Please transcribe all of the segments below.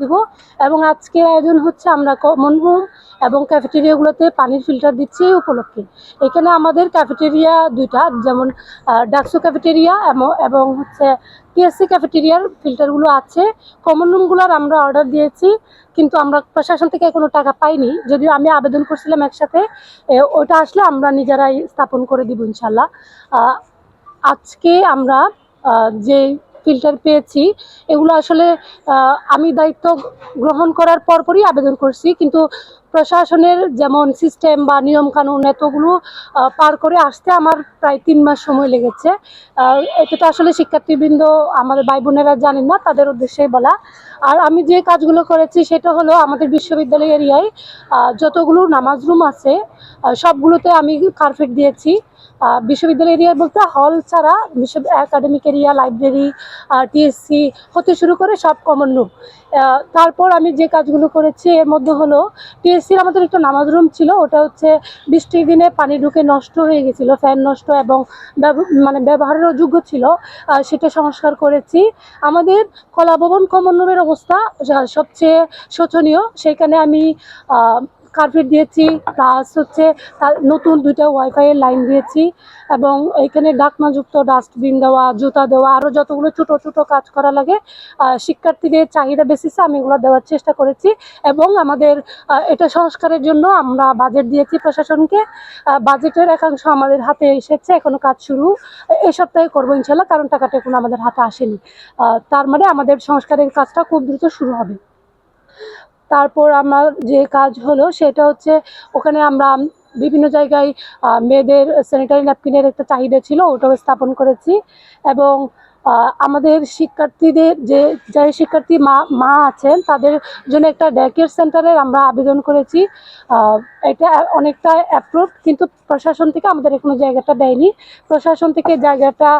দিব। এবং আজকে আয়োজন হচ্ছে আমরা কমন রুম এবং ক্যাফেটেরিয়াগুলোতে পানির ফিল্টার দিচ্ছি এই উপলক্ষে। এখানে আমাদের ক্যাফেটেরিয়া দুইটা, যেমন ডাকসো ক্যাফেটেরিয়া এবং হচ্ছে টিএসসি ক্যাফেটেরিয়ার ফিল্টারগুলো আছে। কমন রুমগুলোর আমরা অর্ডার দিয়েছি, কিন্তু আমরা প্রশাসন থেকে কোনো টাকা পাইনি। যদিও আমি আবেদন করছিলাম একসাথে ওটা আসলে আমরা নিজেরাই স্থাপন করে দিব ইনশাল্লাহ আজকে আমরা যে ফিল্টার পেয়েছি। এগুলো আসলে আমি দায়িত্ব গ্রহণ করার পরপরই আবেদন করছি। কিন্তু প্রশাসনের যেমন সিস্টেম বা নিয়ম কানুন এতগুলো পার করে আসতে আমার প্রায় তিন মাস সময় লেগেছে। এটা তো আসলে শিক্ষার্থীবৃন্দ, আমাদের ভাই বোনেরা জানেন না, তাদের উদ্দেশ্যে বলা। আর আমি যে কাজগুলো করেছি, সেটা হলো আমাদের বিশ্ববিদ্যালয় এরিয়ায় যতগুলো নামাজ রুম আছে সবগুলোতে আমি কার্পেট দিয়েছি। বিশ্ববিদ্যালয় এরিয়া বলতে হল ছাড়া বিশ্ব একাডেমিক এরিয়া লাইব্রেরি টিএসসি হতে শুরু করে সব কমন রুম তারপর আমি যে কাজগুলো করেছি, এর মধ্যে হলো টিএসসির আমাদের একটা নামাজ রুম ছিল, ওটা হচ্ছে বৃষ্টির দিনে পানি ঢুকে নষ্ট হয়ে গেছিল ফ্যান নষ্ট এবং মানে ব্যবহারের অযোগ্য ছিল সেটা সংস্কার করেছি। আমাদের কলাভবন কমন রুমের অবস্থা সবচেয়ে শোচনীয়, সেখানে আমি কার্পেট দিয়েছি প্লাস হচ্ছে নতুন দুইটা ওয়াইফাইয়ের লাইন দিয়েছি এবং এখানে ডাকনাযুক্ত ডাস্টবিন দেওয়া, জুতা দেওয়া আরও যতগুলো ছোটো ছোটো কাজ করা লাগে শিক্ষার্থীদের চাহিদা বেসিসে আমি এগুলো দেওয়ার চেষ্টা করেছি এবং আমাদের এটা সংস্কারের জন্য আমরা বাজেট দিয়েছি প্রশাসনকে বাজেটের একাংশ আমাদের হাতে এসেছে, এখনও কাজ শুরু এই সপ্তাহে করব ইনশাল্লাহ, কারণ টাকাটা এখনও আমাদের হাতে আসেনি। তার মানে আমাদের সংস্কারের কাজটা খুব দ্রুত শুরু হবে। তারপর আমার যে কাজ হলো সেটা হচ্ছে ওখানে আমরা বিভিন্ন জায়গায় মেয়েদের স্যানিটারি ন্যাপকিনের একটা চাহিদা ছিল, ওটাও স্থাপন করেছি। এবং আমাদের শিক্ষার্থীদের যে যে শিক্ষার্থী মা মা আছেন, তাদের জন্য একটা ডেকের সেন্টারের আমরা আবেদন করেছি। এটা অনেকটা অ্যাপ্রুভ কিন্তু প্রশাসন থেকে আমাদের এখনও জায়গাটা দেয়নি। প্রশাসন থেকে জায়গাটা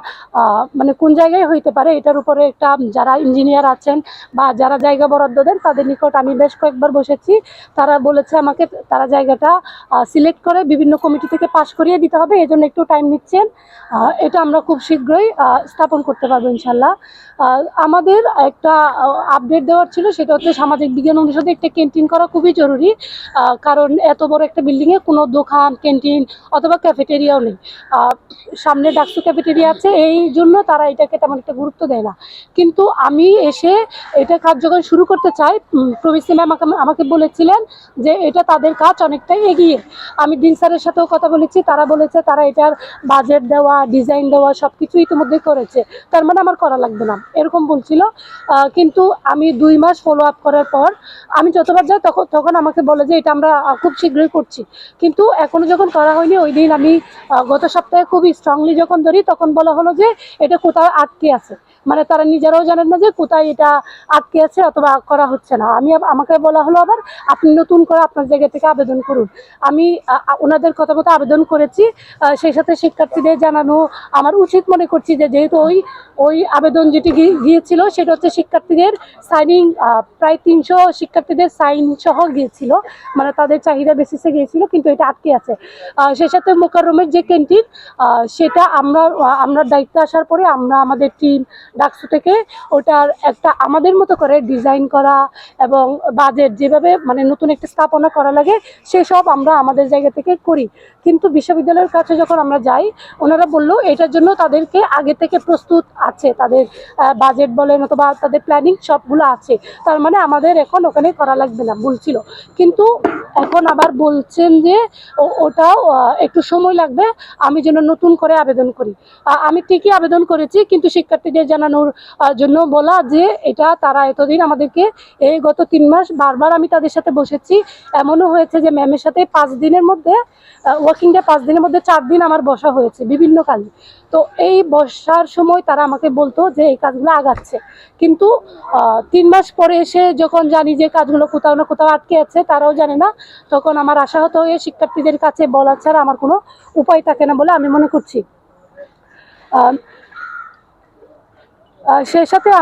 মানে কোন জায়গায় হইতে পারে, এটার উপরে একটা যারা ইঞ্জিনিয়ার আছেন বা যারা জায়গা বরাদ্দ দেন, তাদের নিকট আমি বেশ কয়েকবার বসেছি। তারা বলেছে আমাকে তারা জায়গাটা সিলেক্ট করে বিভিন্ন কমিটি থেকে পাশ করিয়ে দিতে হবে এই জন্য একটু টাইম নিচ্ছেন। এটা আমরা খুব শীঘ্রই স্থাপন করতে পারব। ইনশাল্লাহ। আহ, আমাদের একটা আপডেট দেওয়ার ছিল সেটা হচ্ছে সামাজিক বিজ্ঞান অনুষদে একটা ক্যান্টিন করা খুবই জরুরি কারণ এত বড় একটা বিল্ডিংয়ে কোনো দোকান ক্যান্টিন অথবা ক্যাফেটেরিয়াও নেই। সামনে ডাকসু ক্যাফেটেরিয়া আছে এই জন্য তারা এটাকে তেমন একটা গুরুত্ব দেয় না। কিন্তু আমি এসে এটা যখন শুরু করতে চাই প্রভিসি ম্যাম আমাকে আমাকে বলেছিলেন যে এটা তাদের কাজ অনেকটাই এগিয়ে। আমি ডিন স্যারের সাথেও কথা বলেছি তারা বলেছে তারা এটার বাজেট দেওয়া ডিজাইন দেওয়া সব কিছু ইতিমধ্যে করেছে। তার মানে আমার করা লাগবে না। এরকম বলছিল। কিন্তু আমি দুই মাস ফলো আপ করার পর আমি যতবার যাই তখন তখন আমাকে বলে যে এটা আমরা খুব শীঘ্রই করছি। কিন্তু এখনও যখন করা হয়নি, ওই দিন আমি গত সপ্তাহে খুবই স্ট্রংলি যখন ধরি, তখন বলা হলো যে এটা কোথাও আটকে আছে। মানে তারা নিজেরাও জানেন না যে কোথায় এটা আটকে আছে অথবা করা হচ্ছে না। আমি আমাকে বলা হলো আবার, আপনি নতুন করে আপনার জায়গা থেকে আবেদন করুন। আমি ওনাদের কথা মতো আবেদন করেছি। সেই সাথে শিক্ষার্থীদের জানানো আমার উচিত মনে করছি যে যেহেতু ওই ওই আবেদন যেটি গিয়েছিল, সেটা হচ্ছে শিক্ষার্থীদের সাইনিং প্রায় তিনশো শিক্ষার্থীদের সাইন সহ গিয়েছিল। মানে তাদের চাহিদা বেসিসে গিয়েছিল, কিন্তু এটা আটকে আছে। সেই সাথে মোকাররমের যে ক্যান্টিন সেটা আমরা আমরা দায়িত্ব আসার পরে আমরা আমাদের টিম ডাকসু থেকে ওটার একটা আমাদের মতো করে ডিজাইন করা এবং বাজেট যেভাবে মানে নতুন একটা স্থাপনা করা লাগে, সেসব আমরা আমাদের জায়গা থেকে করি। কিন্তু বিশ্ববিদ্যালয়ের কাছে যখন আমরা যাই, ওনারা বলল এটার জন্য তাদেরকে আগে থেকে প্রস্তুত আছে, তাদের বাজেট বলেন অথবা তাদের প্ল্যানিং সবগুলো আছে। তার মানে আমাদের এখন ওখানে করা লাগবে না বলছিল কিন্তু এখন আবার বলছেন যে ওটাও একটু সময় লাগবে, আমি যেন নতুন করে আবেদন করি। আমি ঠিকই আবেদন করেছি, কিন্তু শিক্ষার্থীদের জানানোর জন্য বলা যে এটা তারা এতদিন আমাদেরকে এই গত তিন মাস বারবার আমি তাদের সাথে বসেছি। এমনও হয়েছে যে ম্যামের সাথে পাঁচ দিনের মধ্যে ওয়ার্কিং ডে পাঁচ দিনের মধ্যে চার দিন আমার বসা হয়েছে বিভিন্ন কাজে। তো এই বসার সময় তারা আমাকে বলতো যে এই কাজগুলো আগাচ্ছে। কিন্তু তিন মাস পরে এসে যখন জানি যে কাজগুলো কোথাও না কোথাও আটকে আছে, তারাও জানে না, তখন আমার আশাহত হয়ে শিক্ষার্থীদের কাছে বলা ছাড়া আমার কোনো উপায় থাকে না বলে আমি মনে করছি। সেই সাথে